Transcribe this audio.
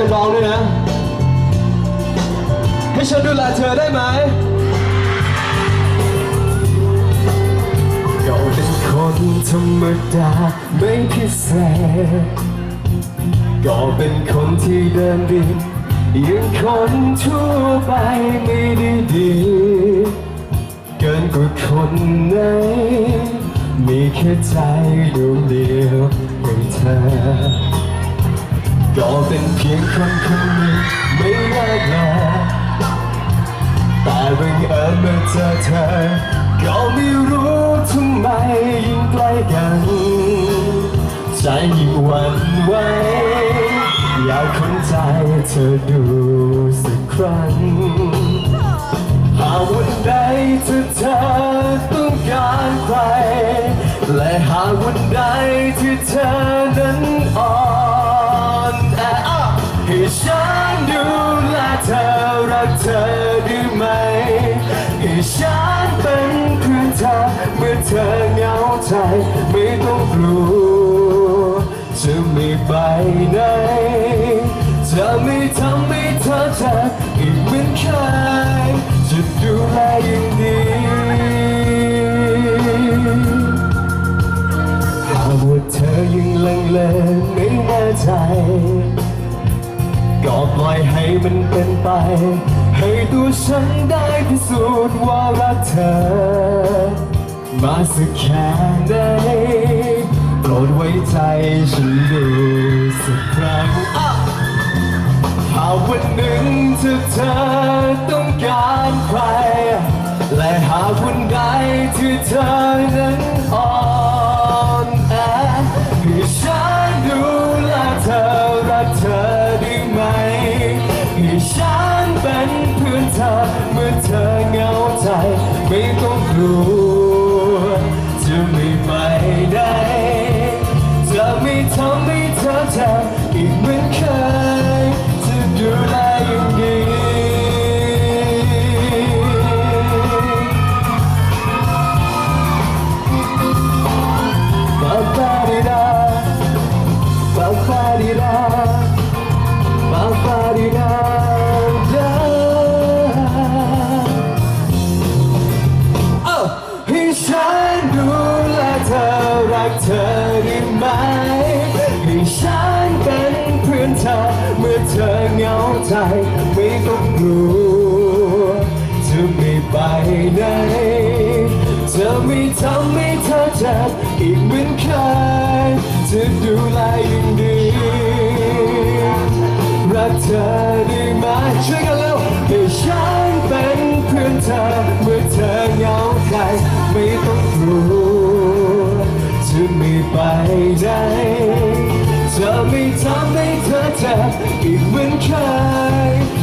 นร้องด้วยนะ ให้ฉันดูแลเธอได้ไหมก็เป็นคนธรรมดาไม่พิเศษก็เป็นคนที่เดินดินยังคนทั่วไปไม่ได้ดีเกินกว่าคนไหนมีแค่ใจดวงเดียว เมื่อเจอเธอ ก็ไม่รู้ทำไมยิ่งใกล้กัน ใจยิ่งหวั่นไหวอยากค้นใจเธอดูสักครั้งหาวันใดที่เธอต้องการใคร และหาวันใดที่เธอนั้นอ่อนแอให้ฉัน ฉันเป็นเพื่อนเธอเมื่อเธอเหงาใจไม่ต้องกลัวจะไม่ไปไหนจะไม่ทำให้เธอเจ็บอีกเหมือนเคยจะดูแลอย่างดีหากว่าเธอยังลังเลไม่แน่ใจ ก็ปล่อยให้มันเป็นไป ให้ตัวฉันได้พิสูจน์ว่ารักเธอ มาสักแค่ไหนโปรดไว้ใจฉันดูสักครั้งอะหากวันหนึ่งที่เธอต้องการใคร และหากวันใดที่เธอนั้น เธอเมื่อเธอเหงาใจไม่ต้องกลัวจะไม่ไปไหนจะไม่ทำให้เธอเจ็บ อได้ไหมให้ฉันเป็นเพื่อนเธอ เมื่อเธอเหงาใจไม่ต้องกลัวจะไม่ไปไหนจะไม่ทำให้เธอเจ็บอีกเหมือนเคยจะดูแลอย่างดี รักเธอได้ไหมช่วยกันเร็วให้ฉันเป็นเพื่อนเธอ เมื่อเธอเหงาใจไม่ต้อง ไม่ไปได้จะไม่ทำให้เธอเจ็บอีกเหมือนเคย